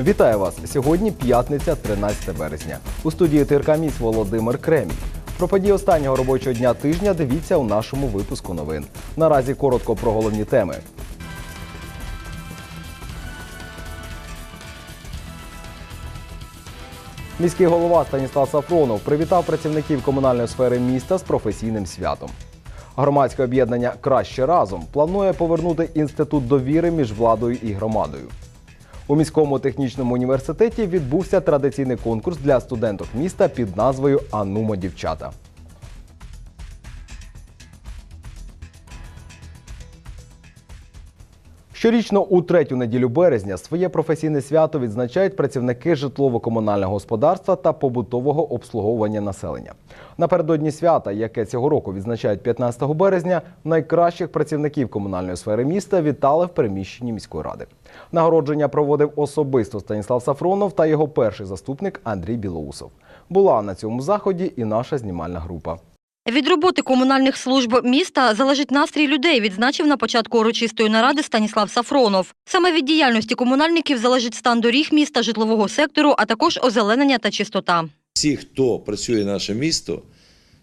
Вітаю вас! Сьогодні п'ятниця, 13 березня. У студії ТРК Міс Володимир Кремінь. Про події останнього робочого дня тижня дивіться у нашому випуску новин. Наразі коротко про головні теми. Міський голова Станіслав Сафронов привітав працівників комунальної сфери міста з професійним святом. Громадське об'єднання Краще разом планує повернути інститут довіри між владою і громадою. У міському технічному університеті відбувся традиційний конкурс для студенток міста під назвою Анумо дівчата. Щорічно у третю неділю березня своє професійне свято відзначають працівники житлово-комунального господарства та побутового обслуговування населення. Напередодні свята, яке цього року відзначають 15 березня, найкращих працівників комунальної сфери міста вітали в приміщенні міської ради. Нагородження проводив особисто Станіслав Сафронов та його перший заступник Андрій Білоусов. Була на цьому заході і наша знімальна група. Від роботи комунальних служб міста залежить настрій людей, відзначив на початку урочистої наради Станіслав Сафронов. Саме від діяльності комунальників залежить стан доріг міста, житлового сектору, а також озеленення та чистота. всі, хто працює наше місто,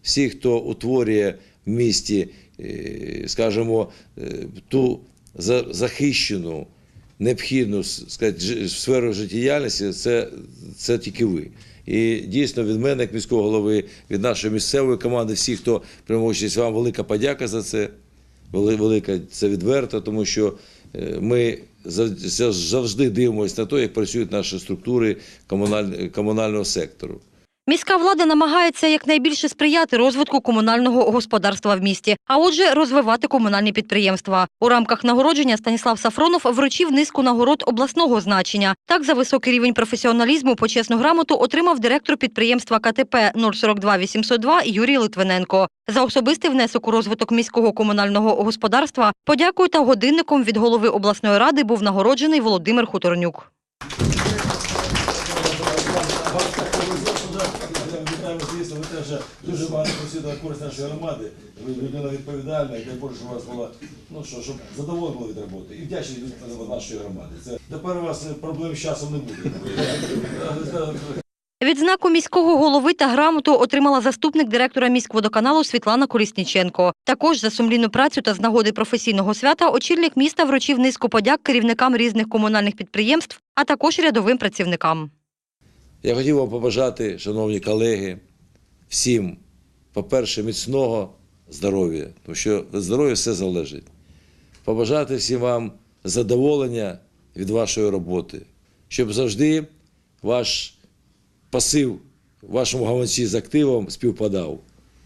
всі, хто утворює в місті, е, скажімо, е, ту захищену, необхідну сказати, сферу життєдіяльності, це, це тільки ви. І дійсно від мене, як міського голови, від нашої місцевої команди, всіх, хто приймав участь, вам велика подяка за це. Вели- Велика це відверто, тому що е, ми зав- завжди дивимося на те, як працюють наші структури комуналь- комунального сектору. Міська влада намагається якнайбільше сприяти розвитку комунального господарства в місті, а отже, розвивати комунальні підприємства. У рамках нагородження Станіслав Сафронов вручив низку нагород обласного значення. Так, за високий рівень професіоналізму почесну грамоту отримав директор підприємства КТП 042 802 Юрій Литвиненко. За особистий внесок у розвиток міського комунального господарства подякою та годинником від голови обласної ради був нагороджений Володимир Хуторнюк. Дуже багато просили користь нашої громади. Ви людина відповідальна, і дай Боже, щоб у вас була, ну що, щоб задоволені були від роботи. І вдячні від нашої громади. Це тепер у вас проблем з часом не буде. Відзнаку міського голови та грамоту отримала заступник директора міськводоканалу Світлана Колісніченко. Також за сумлінну працю та з нагоди професійного свята очільник міста вручив низку подяк керівникам різних комунальних підприємств, а також рядовим працівникам. Я хотів вам побажати, шановні колеги, всім, по-перше, міцного здоров'я, тому що від здоров'я все залежить. Побажати всім вам задоволення від вашої роботи, щоб завжди ваш пасив в вашому гаманці з активом співпадав.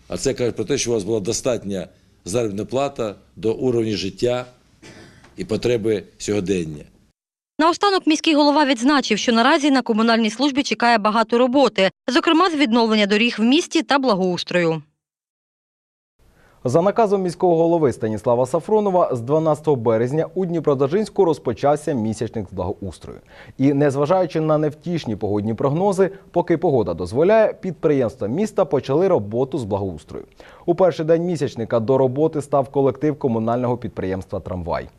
А це каже про те, що у вас була достатня заробітна плата до уровня життя і потреби сьогодення. Наостанок міський голова відзначив, що наразі на комунальній службі чекає багато роботи, зокрема з відновлення доріг в місті та благоустрою. За наказом міського голови Станіслава Сафронова з 12 березня у Дніпродзержинську розпочався місячник з благоустрою. І незважаючи на невтішні погодні прогнози, поки погода дозволяє, підприємства міста почали роботу з благоустрою. У перший день місячника до роботи став колектив комунального підприємства Трамвай.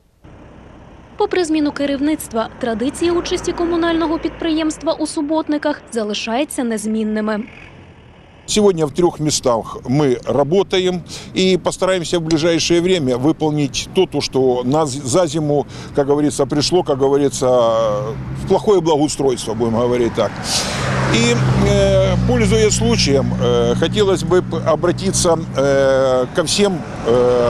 Попри зміну керівництва, традиції участі комунального підприємства у суботниках залишаються незмінними. Сегодня в трех местах мы работаем и постараемся в ближайшее время выполнить то, то что нас за зиму, как говорится, пришло, как говорится, в плохое благоустройство, будем говорить так. И, э, пользуясь случаем, э, хотелось бы обратиться э, ко всем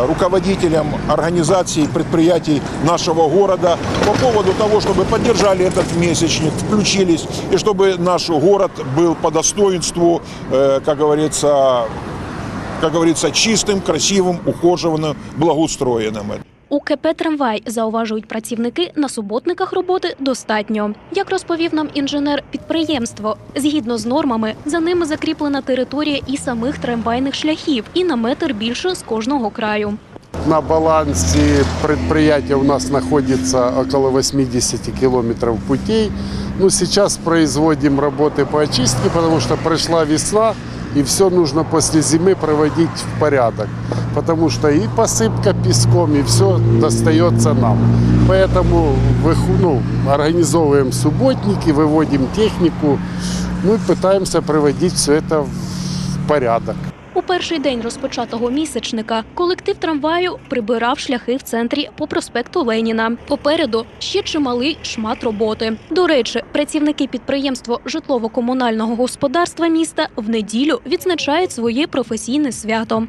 руководителям организаций, предприятий нашего города по поводу того, чтобы поддержали этот месячник, включились, и чтобы наш город был по достоинству, как говорится, как говорится, чистым, красивым, ухоженным, благоустроенным. У КП «Трамвай» зауважують працівники, на суботниках роботи достатньо. Як розповів нам інженер підприємство, згідно з нормами, за ними закріплена територія і самих трамвайних шляхів, і на метр більше з кожного краю. На балансе предприятия у нас находится около 80 километров путей. Ну, сейчас производим работы по очистке, потому что пришла весна, и все нужно после зимы проводить в порядок. Потому что и посыпка песком, и все достается нам. Поэтому выху- ну, организовываем субботники, выводим технику, ну и пытаемся приводить все это в порядок. У перший день розпочатого місячника колектив трамваю прибирав шляхи в центрі по проспекту Леніна. Попереду ще чималий шмат роботи. До речі, працівники підприємства житлово-комунального господарства міста в неділю відзначають своє професійне свято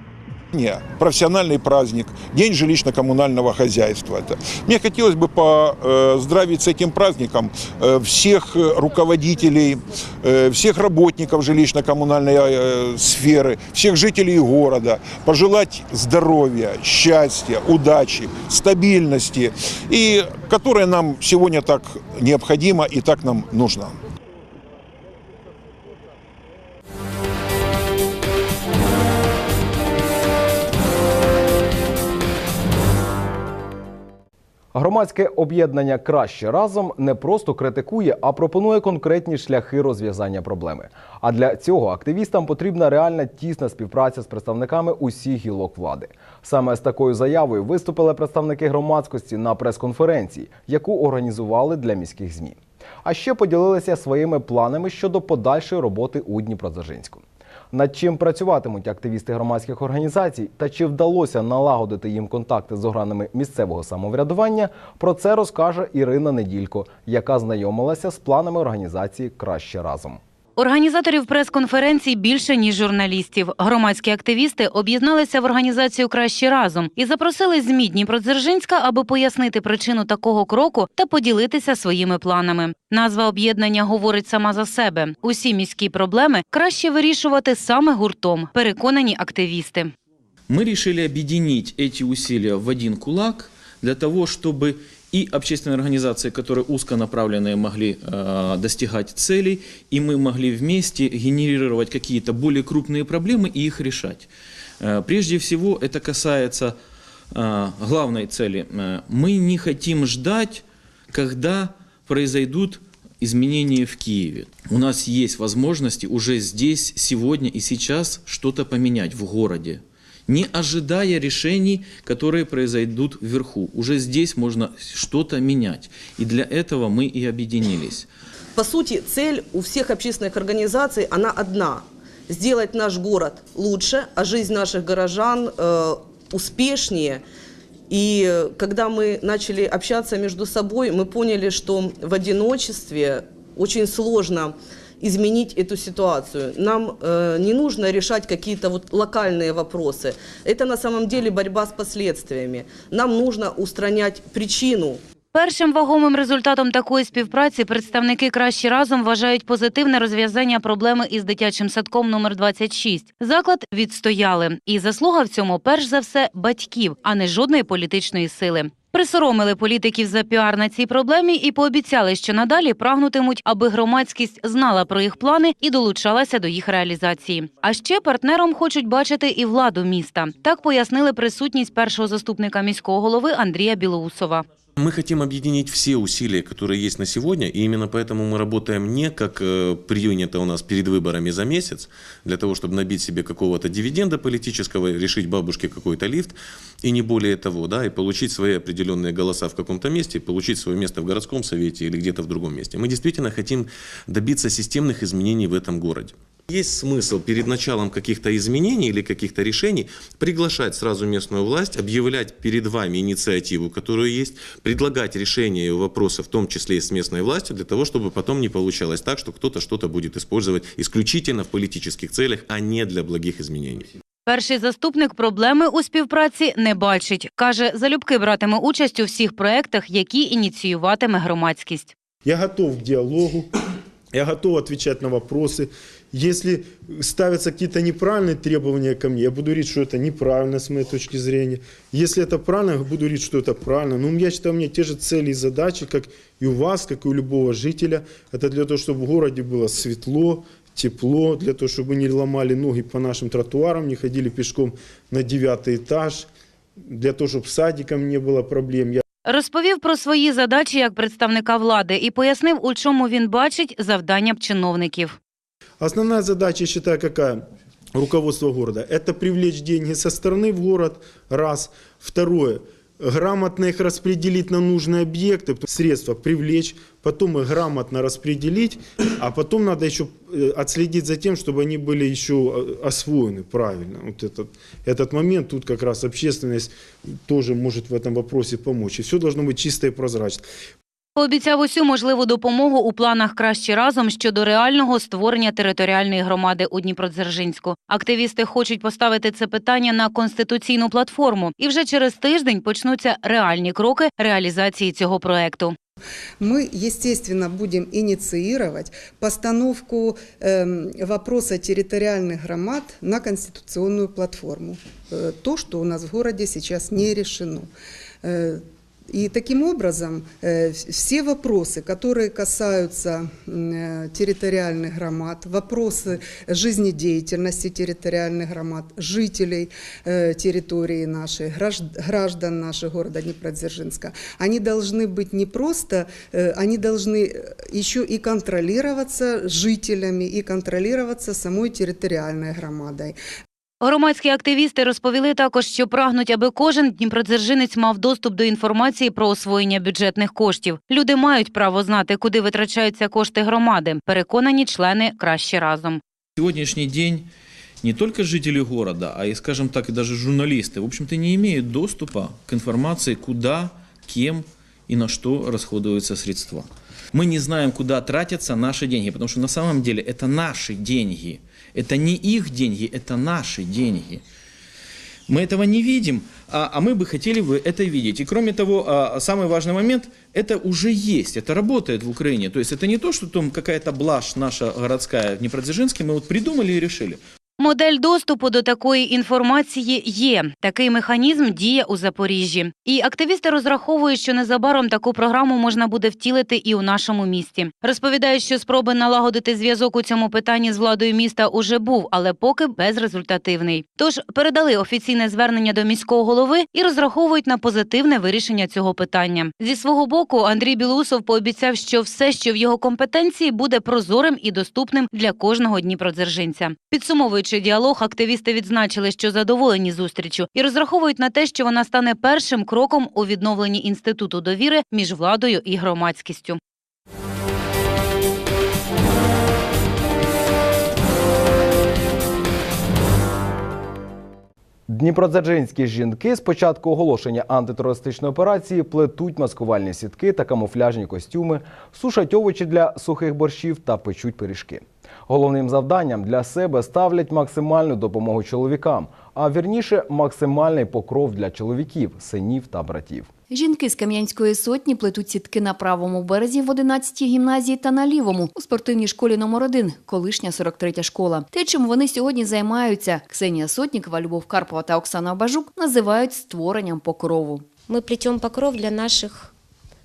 Не, профессиональный праздник, День жилищно-коммунального хозяйства. Это. Мне хотелось бы поздравить с этим праздником э, всех э, руководителей, э, всех работников жилищно-коммунальной э, сферы, всех жителей города, пожелать здоровья, счастья, удачи, стабильности, и которая нам сегодня так необходима и так нам нужна. Громадське об'єднання краще разом не просто критикує, а пропонує конкретні шляхи розв'язання проблеми. А для цього активістам потрібна реальна тісна співпраця з представниками усіх гілок влади. Саме з такою заявою виступили представники громадськості на прес-конференції, яку організували для міських змі. А ще поділилися своїми планами щодо подальшої роботи у Дніпродзержинську. Над чим працюватимуть активісти громадських організацій та чи вдалося налагодити їм контакти з органами місцевого самоврядування, про це розкаже Ірина Неділько, яка знайомилася з планами організації краще разом. Організаторів прес-конференцій більше ніж журналістів. Громадські активісти об'єдналися в організацію краще разом і запросили ЗМІ Дніпродзержинська, аби пояснити причину такого кроку та поділитися своїми планами. Назва об'єднання говорить сама за себе. Усі міські проблеми краще вирішувати саме гуртом. Переконані активісти. Мы решили объединить эти усилия в один кулак для того, чтобы и общественные организации, которые узконаправленные, могли э, достигать целей, и мы могли вместе генерировать какие-то более крупные проблемы и их решать. Э, прежде всего, это касается э, главной цели. Э, Мы не хотим ждать, когда произойдут изменения в Киеве. У нас есть возможности уже здесь, сегодня и сейчас что-то поменять в городе Не ожидая решений, которые произойдут вверху. Уже здесь можно что-то менять. И для этого мы и объединились. По сути, цель у всех общественных организаций, она одна. Сделать наш город лучше, а жизнь наших горожан э, успешнее. И когда мы начали общаться между собой, мы поняли, что в одиночестве очень сложно изменить эту ситуацию. Нам э, не нужно решать какие-то вот локальные вопросы. Это на самом деле борьба с последствиями. Нам нужно устранять причину Першим вагомим результатом такої співпраці представники краще разом вважають позитивне розв'язання проблеми із дитячим садком номер 26. Заклад відстояли, і заслуга в цьому перш за все батьків, а не жодної політичної сили. Присоромили політиків за піар на цій проблемі і пообіцяли, що надалі прагнутимуть, аби громадськість знала про їх плани і долучалася до їх реалізації. А ще партнером хочуть бачити і владу міста. Так пояснили присутність першого заступника міського голови Андрія Білоусова. Мы хотим объединить все усилия, которые есть на сегодня, и именно поэтому мы работаем не как э, принято у нас перед выборами за месяц, для того, чтобы набить себе какого-то дивиденда политического, решить бабушке какой-то лифт, и не более того, да, и получить свои определенные голоса в каком-то месте, получить свое место в городском совете или где-то в другом месте. Мы действительно хотим добиться системных изменений в этом городе. Есть смысл перед началом каких-то изменений или каких-то решений приглашать сразу местную власть, объявлять перед вами инициативу, которая есть, предлагать решения вопроса, в том числе и с местной властью, для того, чтобы потом не получалось так, что кто-то что-то будет использовать исключительно в политических целях, а не для благих изменений. Перший заступник проблеми у співпраці не бачить. Каже, залюбки братиме участь у всіх проєктах, які ініціюватиме громадськість. Я готов к диалогу, я готов отвечать на вопросы. Если ставятся какие-то неправильные требования ко мне, я буду говорить, что это неправильно с моей точки зрения. Если это правильно, я буду говорить, что это правильно. Ну, я считаю, у меня те же цели и задачи, как и у вас, как и у любого жителя. Это для того, чтобы в городе было светло, тепло, для того, чтобы не ломали ноги по нашим тротуарам, не ходили пешком на девятый этаж. для того, чтобы с садиком не было проблем. Я Розповів про свої задачі як представника влади і пояснив, у чому він бачить завдання чиновників. Основная задача, я считаю, какая? Руководство города. Это привлечь деньги со стороны в город, раз. Второе. Грамотно их распределить на нужные объекты, средства привлечь, потом их грамотно распределить, а потом надо еще э, отследить за тем, чтобы они были еще э, освоены правильно. Вот этот, этот момент, тут как раз общественность тоже может в этом вопросе помочь. И все должно быть чисто и прозрачно. Пообіцяв усю можливу допомогу у планах «Краще разом» щодо реального створення територіальної громади у Дніпродзержинську. Активісти хочуть поставити це питання на конституційну платформу, і вже через тиждень почнуться реальні кроки реалізації цього проекту. Мы, естественно, будем инициировать постановку эм, вопроса территориальных громад на конституционную платформу. Э, то, что у нас в городе сейчас не решено. Э, И таким образом э, вс- все вопросы, которые касаются м, э, территориальных громад, вопросы жизнедеятельности территориальных громад, жителей э, территории нашей, гражд- граждан нашего города Днепродзержинска, они должны быть не просто, э, они должны э, еще и контролироваться жителями и контролироваться самой территориальной громадой. Громадські активісти розповіли також, що прагнуть, аби кожен дніпродзержинець мав доступ до інформації про освоєння бюджетних коштів. Люди мають право знати, куди витрачаються кошти громади. Переконані члени краще разом. сегодняшний день не только жители города, а и, скажем так, и даже журналисты, в общем-то, не имеют доступа к информации, куда, кем и на что расходуются средства. Мы не знаем, куда тратятся наши деньги, потому что на самом деле это наши деньги. Это не их деньги, это наши деньги. Мы этого не видим, а, а мы бы хотели бы это видеть. И кроме того, а, самый важный момент, это уже есть, это работает в Украине. То есть это не то, что там какая-то блажь наша городская в Днепродзержинске, мы вот придумали и решили. Модель доступу до такої інформації є. Такий механізм діє у Запоріжжі. І активісти розраховують, що незабаром таку програму можна буде втілити і у нашому місті. Розповідають, що спроби налагодити зв'язок у цьому питанні з владою міста уже був, але поки безрезультативний. Тож передали офіційне звернення до міського голови і розраховують на позитивне вирішення цього питання. Зі свого боку Андрій Білоусов пообіцяв, що все, що в його компетенції, буде прозорим і доступним для кожного дніпродзержинця. Підсумовуючи діалог, активісти відзначили, що задоволені зустрічю і розраховують на те, що вона стане першим кроком у відновленні інституту довіри між владою і громадськістю. Дніпродзержинські жінки з початку оголошення антитерористичної операції плетуть маскувальні сітки та камуфляжні костюми, сушать овочі для сухих борщів та печуть пиріжки. Головним завданням для себе ставлять максимальну допомогу чоловікам, а вірніше максимальний покров для чоловіків, синів та братів. Жінки з Кам'янської сотні плетуть сітки на правому березі в 11-й гімназії та на лівому у спортивній школі номер 1 колишня 43-я школа. Те, чим вони сьогодні займаються, Ксенія Сотнікова, Любов Карпова та Оксана Бажук називають створенням покрову. Мы плетем покров для наших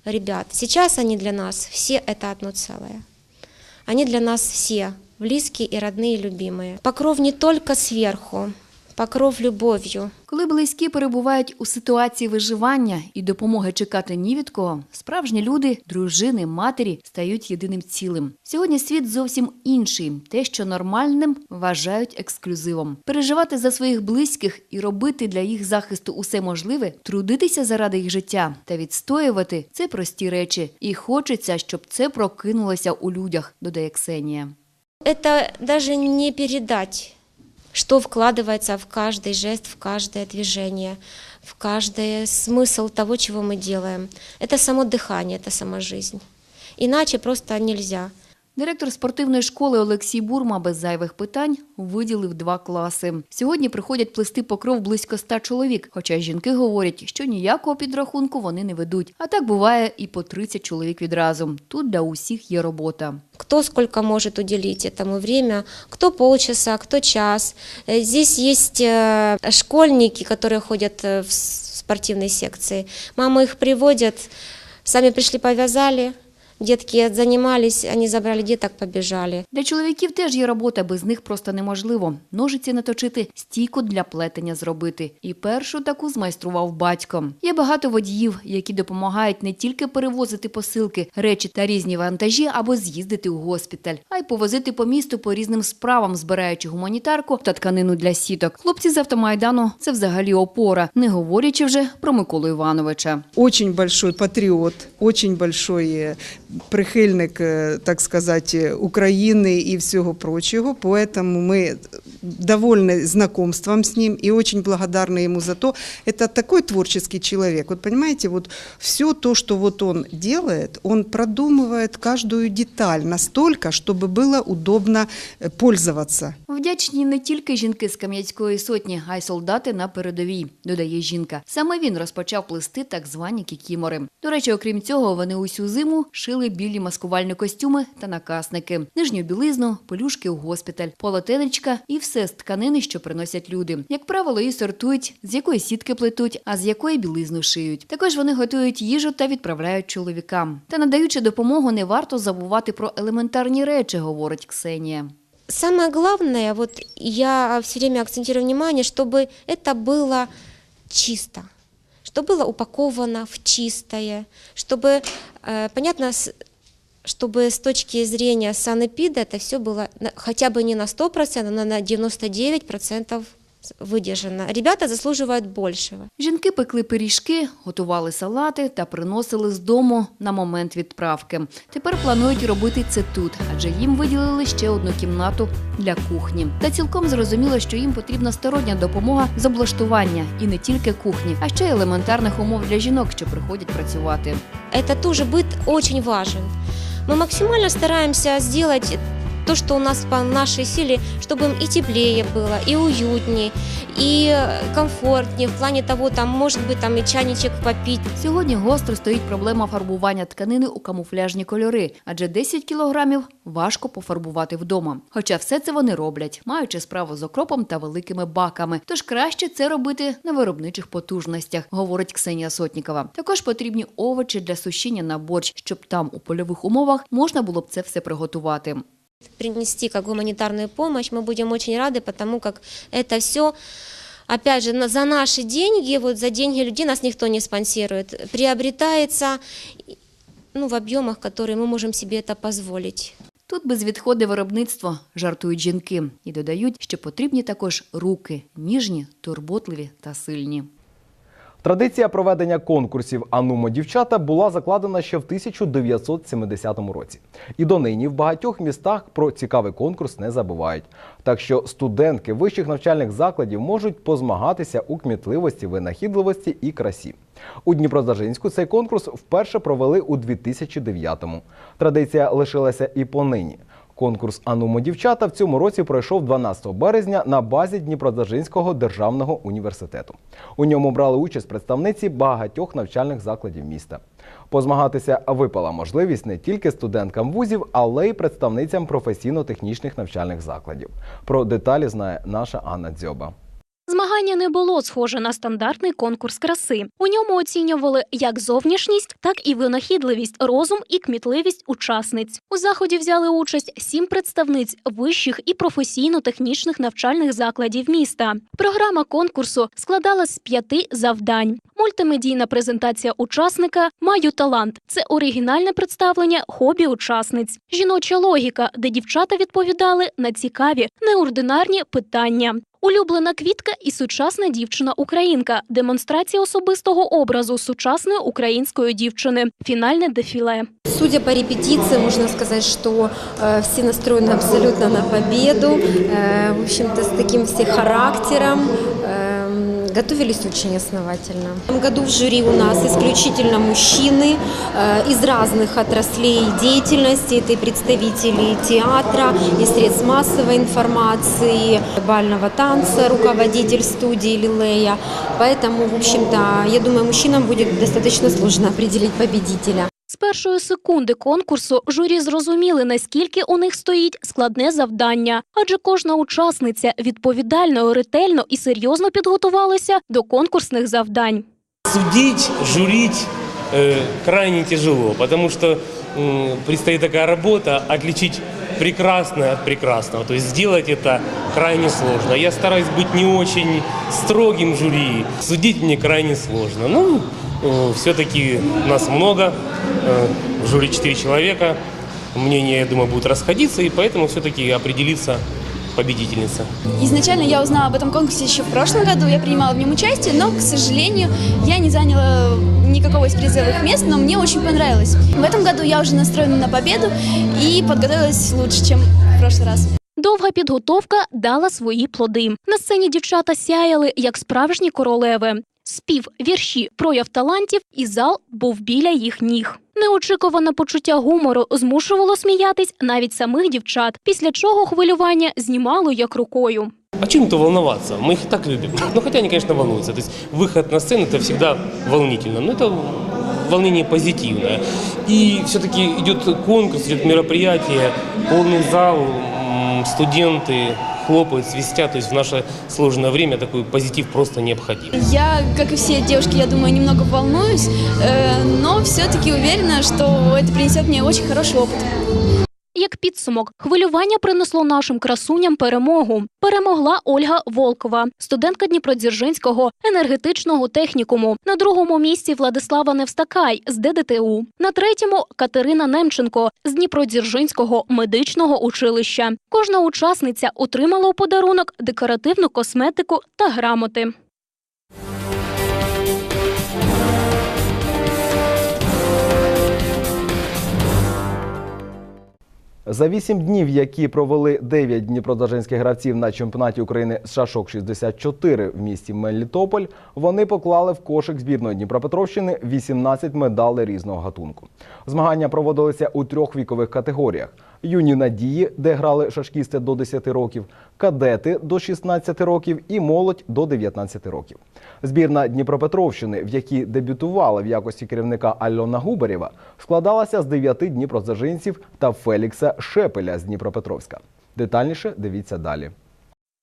ребят. Сейчас они для нас все это одно целое. Они для нас все близкие и родные, любимые. Покров не только сверху, покров любовью. Коли близькі перебувають у ситуації виживання і допомоги чекати ні від кого, справжні люди, дружини, матері стають єдиним цілим. Сьогодні світ зовсім інший. Те, що нормальним, вважають ексклюзивом. Переживати за своїх близьких і робити для їх захисту усе можливе, трудитися заради їх життя та відстоювати це прості речі. І хочеться, щоб це прокинулося у людях, додає Ксенія. Это даже не передать, что вкладывается в каждый жест, в каждое движение, в каждый смысл того, чего мы делаем. Это само дыхание, это сама жизнь. Иначе просто нельзя. Директор спортивної школи Олексій Бурма без зайвих питань виділив два класи. Сьогодні приходять плести покров близько ста чоловік, хоча жінки говорять, що ніякого підрахунку вони не ведуть. А так буває і по 30 чоловік відразу. Тут для усіх є робота. Кто сколько может уделить этому время, кто полчаса, кто час. Э, Здесь есть э, школьники, которые ходят э, в с- спортивной секции. Мамы их приводят, сами пришли, повязали, Детки занимались, они забрали деток, побежали. Для чоловіків теж є робота, без них просто неможливо. Ножиці наточити, стійку для плетення зробити. І першу таку змайстрував батько. Є багато водіїв, які допомагають не тільки перевозити посилки, речі та різні вантажі або з'їздити у госпіталь, а й повозити по місту по різним справам, збираючи гуманітарку та тканину для сіток. Хлопці з автомайдану це взагалі опора, не говорячи вже про Миколу Івановича. Очень большой патриот, очень большой прихильник, э, так сказать, э, Украины и всего прочего. Поэтому мы довольны знакомством с ним и очень благодарны ему за то. Это такой творческий человек. Вот понимаете, вот все то, что вот он делает, он продумывает каждую деталь настолько, чтобы было удобно э, пользоваться. Вдячні не тільки жінки з Кам'янської сотні, а й солдати на передовій, додає жінка. Саме він розпочав плести так звані кікімори. До речі, окрім цього, вони усю зиму шили білі маскувальні костюми та накасники, нижню білизну, пелюшки у госпіталь, полотенечка і все з тканини, що приносять люди. Як правило, її сортують, з якої сітки плетуть, а з якої білизну шиють. Також вони готують їжу та відправляють чоловікам. Та надаючи допомогу, не варто забувати про елементарні речі, говорить Ксенія. Самое главное, вот я все время акцентирую внимание, чтобы это было чисто, чтобы было упаковано в чистое, чтобы, э, понятно, с- чтобы с точки зрения санэпида это все было на- хотя бы не на 100%, но на 99% выдержано. Ребята заслуживают большего. Жінки пекли пиріжки, готували салати та приносили з дому на момент відправки. Тепер планують робити це тут, адже їм виділили ще одну кімнату для кухні. Та цілком зрозуміло, що їм потрібна стороння допомога з облаштування і не тільки кухні, а ще й елементарних умов для жінок, що приходять працювати. Это тоже быт очень важен. Мы максимально стараемся сделать то, что у нас по нашей силе, чтобы им и теплее было, и уютнее, и э, комфортнее в плане того, там, может быть, там и чайничек попить. Сьогодні гостро стоїть проблема фарбування тканини у камуфляжні кольори, адже 10 кілограмів важко пофарбувати вдома. Хоча все це вони роблять, маючи справу з окропом та великими баками. Тож краще це робити на виробничих потужностях, говорить Ксенія Сотнікова. Також потрібні овочі для сушіння на борщ, щоб там у польових умовах можна було б це все приготувати. принести как гуманитарную помощь, мы будем очень рады, потому как это все, опять же, на- за наши деньги, вот за деньги людей нас никто не спонсирует, приобретается ну, в объемах, которые мы можем себе это позволить. Тут безвідходне виробництво, жартують жінки, і додають, що потрібні також руки ніжні, турботливі та сильні. Традиція проведення конкурсів Анумо дівчата була закладена ще в 1970 році. І донині в багатьох містах про цікавий конкурс не забувають. Так що студентки вищих навчальних закладів можуть позмагатися у кмітливості, винахідливості і красі. У Дніпродзержинську цей конкурс вперше провели у 2009-му. Традиція лишилася і понині. Конкурс Анумо дівчата в цьому році пройшов 12 березня на базі Дніпродзержинського державного університету. У ньому брали участь представниці багатьох навчальних закладів міста. Позмагатися випала можливість не тільки студенткам вузів, але й представницям професійно-технічних навчальних закладів. Про деталі знає наша Анна Дзьоба. Змагання не було схоже на стандартний конкурс краси. У ньому оцінювали як зовнішність, так і винахідливість, розум і кмітливість учасниць. У заході взяли участь сім представниць вищих і професійно-технічних навчальних закладів міста. Програма конкурсу складалась з п'яти завдань. Мультимедійна презентація учасника Маю талант це оригінальне представлення хобі учасниць. Жіноча логіка, де дівчата відповідали на цікаві, неординарні питання. Улюблена квітка і сучасна дівчина-українка. Демонстрація особистого образу сучасної української дівчини. Фінальне дефіле. Судя по репетиции, можно сказать, что э, все настроены абсолютно на победу. Э, в общем-то, с таким все характером. Э, готовились очень основательно. В этом году в жюри у нас исключительно мужчины э, из разных отраслей деятельности. Это и представители театра, и средств массовой информации, бального танца, руководитель студии Лилея. Поэтому, в общем-то, я думаю, мужчинам будет достаточно сложно определить победителя. З першої секунди конкурсу журі зрозуміли, наскільки у них стоїть складне завдання, адже кожна учасниця відповідально, ретельно і серйозно підготувалася до конкурсних завдань. Судить, журить э, крайне тяжело, потому что м, предстоит такая работа отличить прекрасное от прекрасного. То есть сделать это крайне сложно. Я стараюсь быть не очень строгим жюри. Судить мне крайне сложно. Ну, все-таки нас много. э, В жюри 4 человека. Мнения, я думаю, будут расходиться, и поэтому все-таки определится победительница. Изначально я узнала об этом конкурсе еще в прошлом году, я принимала в нем участие, но, к сожалению, я не заняла никакого из призовых мест, но мне очень понравилось. В этом году я уже настроена на победу и подготовилась лучше, чем в прошлый раз. Довга підготовка дала свої плоди. На сцені дівчата сяяли як справжні королеви. Спів, вірші, прояв талантів, і зал був біля їх ніг. Неочікуване почуття гумору змушувало сміятись навіть самих дівчат, після чого хвилювання знімало як рукою. А чем-то волноваться? Мы их и так любим. Ну, хотя они, конечно, волнуются. То есть выход на сцену – это всегда волнительно. Но это волнение позитивное. И все-таки идет конкурс, идет мероприятие, полный зал, студенты хлопают, свистят. То есть в наше сложное время такой позитив просто необходим. Я, как и все девушки, я думаю, немного волнуюсь, э, но все-таки уверена, что это принесет мне очень хороший опыт. Як підсумок, хвилювання принесло нашим красуням перемогу. Перемогла Ольга Волкова, студентка Дніпродзержинського енергетичного технікуму. На другому місці Владислава Невстакай з ДДТУ. На третьому Катерина Немченко з Дніпродзержинського медичного училища. Кожна учасниця отримала у подарунок декоративну косметику та грамоти. За вісім днів, які провели 9 дніпродзержинських гравців на чемпіонаті України з шашок 64 в місті Мелітополь, вони поклали в кошик збірної Дніпропетровщини 18 медалей різного гатунку. Змагання проводилися у трьох вікових категоріях: юні надії, де грали шашкісти до 10 років, кадети до 16 років і молодь до 19 років. Збірна Дніпропетровщини, в якій дебютувала в якості керівника Альона Губарєва, складалася з 9 дніпродзержинців та Фелікса Шепеля з Дніпропетровська. Детальніше дивіться далі.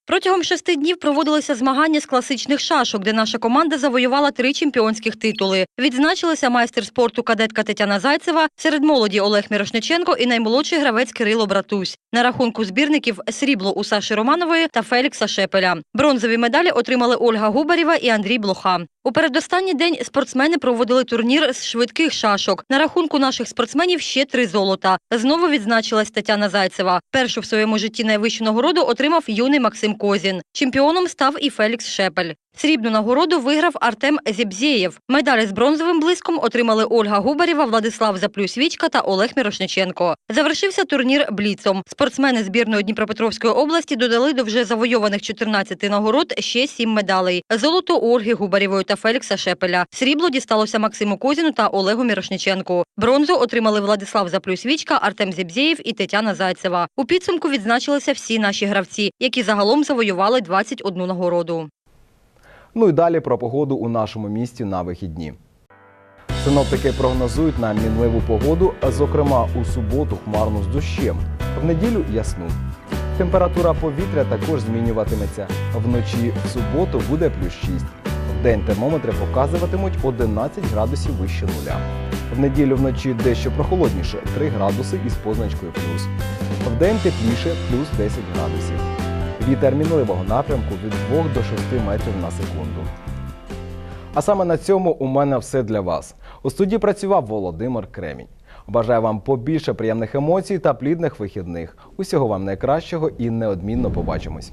Протягом шести днів проводилися змагання з класичних шашок, де наша команда завоювала три чемпіонських титули. Відзначилася майстер спорту кадетка Тетяна Зайцева, серед молоді Олег Мірошниченко і наймолодший гравець Кирило Братусь. На рахунку збірників срібло у Саші Романової та Фелікса Шепеля. Бронзові медалі отримали Ольга Губарєва і Андрій Блоха. У передостанній день спортсмени проводили турнір з швидких шашок. На рахунку наших спортсменів ще три золота. Знову відзначилась Тетяна Зайцева. Першу в своєму житті найвищу нагороду отримав юний Максим Козін. Чемпіоном став і Фелікс Шепель. Срібну нагороду виграв Артем Зібзєєв. Медалі з бронзовим блиском отримали Ольга Губарєва, Владислав Заплюсвічка та Олег Мірошниченко. Завершився турнір бліцом. Спортсмени збірної Дніпропетровської області додали до вже завойованих 14 нагород ще 7 медалей: золото Ольги Губарєвої та Фелікса Шепеля. Срібло дісталося Максиму Козіну та Олегу Мірошниченку. Бронзу отримали Владислав Заплюсвічка, Артем Зібзєєв і Тетяна Зайцева. У підсумку відзначилися всі наші гравці, які загалом завоювали 21 нагороду. Ну і далі про погоду у нашому місті на вихідні. Синоптики прогнозують нам мінливу погоду, зокрема у суботу хмарну з дощем, в неділю ясну. Температура повітря також змінюватиметься. Вночі в суботу буде плюс 6. В день термометри показуватимуть 11 градусів вище нуля. В неділю вночі дещо прохолодніше 3 градуси із позначкою плюс. В день тепліше плюс 10 градусів. Вітер мінливого напрямку від 2 до 6 метрів на секунду. А саме на цьому у мене все для вас. У студії працював Володимир Кремінь. Бажаю вам побільше приємних емоцій та плідних вихідних. Усього вам найкращого і неодмінно побачимось.